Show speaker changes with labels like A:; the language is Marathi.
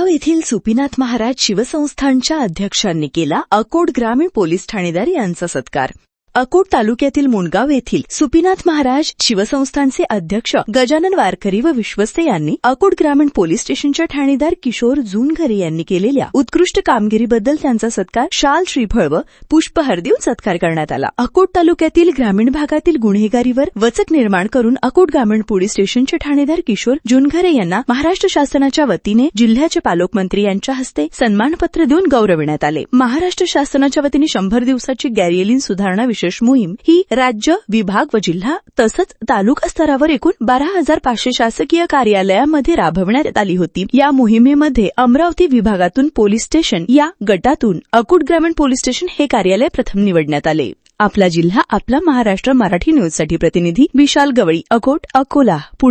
A: येथील सुपीनाथ महाराज शिवसंस्थानच्या अध्यक्षांनी केला अकोट ग्रामीण पोलीस ठाणेदार यांचा सत्कार. अकोट तालुक्यातील मुंडगाव येथील सुपीनाथ महाराज शिवसंस्थानचे अध्यक्ष गजानन वारकरी व विश्वस्ते यांनी अकोट ग्रामीण पोलीस स्टेशनच्या ठाणेदार किशोर जुनघरे यांनी केलेल्या उत्कृष्ट कामगिरीबद्दल त्यांचा सत्कार शाल श्रीफळ व पुष्पहार देऊन सत्कार करण्यात आला. अकोट तालुक्यातील ग्रामीण भागातील गुन्हेगारीवर वचक निर्माण करून अकोट ग्रामीण पोलीस स्टेशनचे ठाणेदार किशोर जुनघरे यांना महाराष्ट्र शासनाच्या वतीने जिल्ह्याचे पालकमंत्री यांच्या हस्ते सन्मानपत्र देऊन गौरविण्यात आले. महाराष्ट्र शासनाच्या वतीने शंभर दिवसाची गॅरियलिन सुधारणा विशेष मोहीम ही राज्य विभाग व जिल्हा तसंच तालुका स्तरावर एकूण बारा हजार पाचशे शासकीय कार्यालयामध्ये राबवण्यात आली होती. या मोहिमेमध्ये अमरावती विभागातून पोलीस स्टेशन या गटातून अकोट ग्रामीण पोलीस स्टेशन हे कार्यालय प्रथम निवडण्यात आले. आपला जिल्हा आपला महाराष्ट्र मराठी न्यूजसाठी प्रतिनिधी विशाल गवळी अकोट अकोला. पुढे